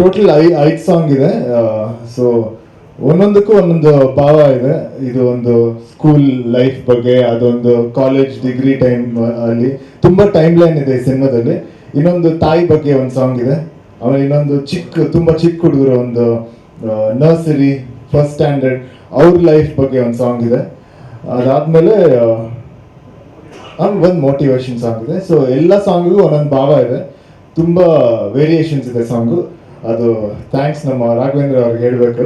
Total ಐ, ಐದು song ಇದೆ. ಸೊ ಒಂದೊಂದಕ್ಕೂ ಒಂದೊಂದು ಭಾವ ಇದೆ. ಇದು ಒಂದು ಸ್ಕೂಲ್ ಲೈಫ್ ಬಗ್ಗೆ, ಅದೊಂದು ಕಾಲೇಜ್ ಡಿಗ್ರಿ ಟೈಮ್ ಅಲ್ಲಿ. ತುಂಬಾ ಟೈಮ್ ಲೈನ್ ಇದೆ ಈ ಸಿನಿಮಾದಲ್ಲಿ. ಇನ್ನೊಂದು ತಾಯಿ ಬಗ್ಗೆ ಒಂದು ಸಾಂಗ್ ಇದೆ. ಆಮೇಲೆ ಇನ್ನೊಂದು ಚಿಕ್ಕ, ತುಂಬಾ ಚಿಕ್ಕ ಹುಡುಗರ ಒಂದು ನರ್ಸರಿ ಫಸ್ಟ್ ಸ್ಟ್ಯಾಂಡರ್ಡ್ ಅವ್ರ ಲೈಫ್ ಬಗ್ಗೆ ಒಂದು ಸಾಂಗ್ ಇದೆ. ಅದಾದ್ಮೇಲೆ ಒಂದು ಮೋಟಿವೇಶನ್ ಸಾಂಗ್ ಇದೆ. ಸೊ ಎಲ್ಲ ಸಾಂಗ್ಗೂ ಒಂದೊಂದು ಭಾವ ಇದೆ. ತುಂಬಾ ವೇರಿಯೇಷನ್ಸ್ ಇದೆ ಸಾಂಗು ಅದು ಥ್ಯಾಂಕ್ಸ್ ನಮ್ಮ ರಾಘವೇಂದ್ರ ಅವ್ರಿಗೆ ಹೇಳಬೇಕು.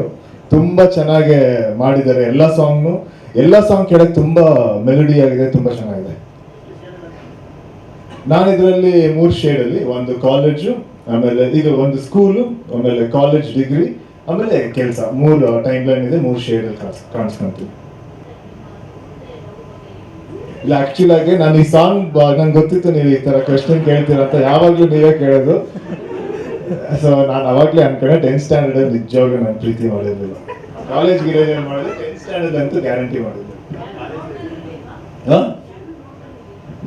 ತುಂಬಾ ಚೆನ್ನಾಗಿ ಮಾಡಿದ್ದಾರೆ ಎಲ್ಲ ಸಾಂಗ್ನು ಎಲ್ಲ ಸಾಂಗ್ ಕೇಳಕ್ ತುಂಬಾ ಮೆಲಡಿ ಆಗಿದೆ, ತುಂಬಾ ಚೆನ್ನಾಗಿದೆ. ನಾನು ಇದರಲ್ಲಿ ಮೂರು ಶೇಡ್ ಅಲ್ಲಿ, ಒಂದು ಕಾಲೇಜು ಆಮೇಲೆ ಇದು ಒಂದು ಸ್ಕೂಲು ಆಮೇಲೆ ಕಾಲೇಜ್ ಡಿಗ್ರಿ ಆಮೇಲೆ ಕೆಲಸ. ಮೂರು ಟೈಮ್ ಲೈನ್ ಇದೆ, ಮೂರು ಶೇಡ್ ಕಾಣಿಸ್ಕೊಂತೀವಿ. ಇಲ್ಲ ಆಕ್ಚುಲ್ ಆಗಿ ನಾನು ಈ ಸಾಂಗ್ ನಂಗೆ ಗೊತ್ತಿತ್ತು ನೀವು ಈ ತರ ಕ್ವಶನ್ ಕೇಳ್ತೀರ ಅಂತ ಯಾವಾಗ್ಲೂ ನೀವೇ ಕೇಳೋದು. ಸೊ ನಾನು ಅವಾಗ್ಲೇ ಅನ್ಕೊಂಡೆ ಟೆಂತ್ ಸ್ಟ್ಯಾಂಡರ್ಡ್ ಅಲ್ಲಿ ನಿಜವಾಗ್ಲೂ ನಾನು ಪ್ರೀತಿ ಮಾಡಿರ್ಲಿಲ್ಲ. ಕಾಲೇಜ್ ಗಿರೇಜ್ ಮಾಡಿದ್ರೆ ಟೆಂತ್ ಸ್ಟ್ಯಾಂಡರ್ಡ್ ಅಂತೂ ಗ್ಯಾರಂಟಿ ಮಾಡಿದ್ದೆ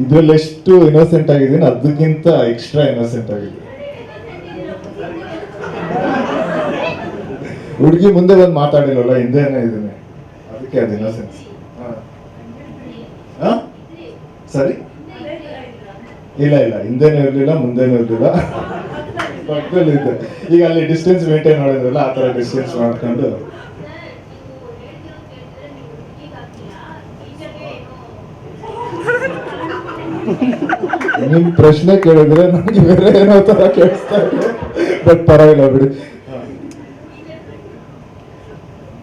ಇದ್ರಲ್ಲಿ ಎಷ್ಟು ಇನ್ನೋಸೆಂಟ್ ಆಗಿದ್ದೀನಿ ಅದಕ್ಕಿಂತ ಎಕ್ಸ್ಟ್ರಾ ಇನ್ನೋಸೆಂಟ್ ಆಗಿದೆ ಹುಡುಗಿ ಮುಂದೆ ಬಂದು ಮಾತಾಡಿಲ್ವಲ್ಲ ಹಿಂದೆನೇ ಇದ್ದೀನಿ. ಅದಕ್ಕೆ ಅದು ಇನ್ನೋಸೆನ್ಸ್ ಸರಿ? ಇಲ್ಲ ಇಲ್ಲ. ಹಿಂದೆನೂ ಇರ್ಲಿಲ್ಲ, ಮುಂದೆನೂ ಇರ್ಲಿಲ್ಲ. ಪಕ್ಕದಲ್ಲಿ ಇದ್ದೆ. ಈಗ ಅಲ್ಲಿ ಡಿಸ್ಟೆನ್ಸ್ ಮೇಂಟೈನ್ ಮಾಡಿದ್ರಲ್ಲ, ಆ ತರ ಡಿಸ್ಟೆನ್ಸ್ ಮಾಡ್ಕೊಂಡು. ನಿಮ್ ಪ್ರಶ್ನೆ ಕೇಳಿದ್ರೆ ನನಗೆ ಬೇರೆ ಏನೋ ತರ ಕೇಳಿಸ್ತಾ ಇದೆ. ಬಟ್ ಪರವಾಗಿಲ್ಲ, ಬಿಡಿ.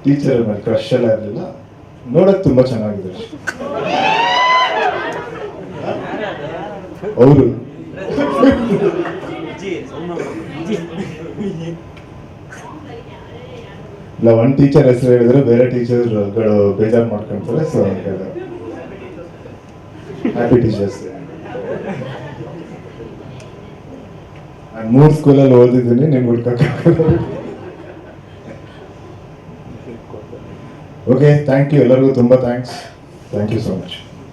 ಟೀಚರ್ ಮೇಲೆ ಕ್ರಶ್ ಎಲ್ಲ ಇರಲಿಲ್ಲ. ನೋಡಕ್ ತುಂಬಾ ಚೆನ್ನಾಗಿದೆ. ಅವರು ಇಲ್ಲ ಒಂದು ಟೀಚರ್ ಹೆಸರು ಹೇಳಿದ್ರೆ ಬೇರೆ ಟೀಚರ್ಗಳು ಬೇಜಾರು ಮಾಡ್ಕೊಂತಾರೆ ಸೊ ಹ್ಯಾಪಿ ಟೀಚರ್ಸ್ ನಾನು ಮೂರು ಸ್ಕೂಲಲ್ಲಿ ಓದಿದ್ದೀನಿ ನಿಮ್ಗೆ ಹುಡ್ಕಕ್ಕೆ ಓಕೆ ಥ್ಯಾಂಕ್ ಯು ಎಲ್ಲರಿಗೂ ತುಂಬ thanks thank you so much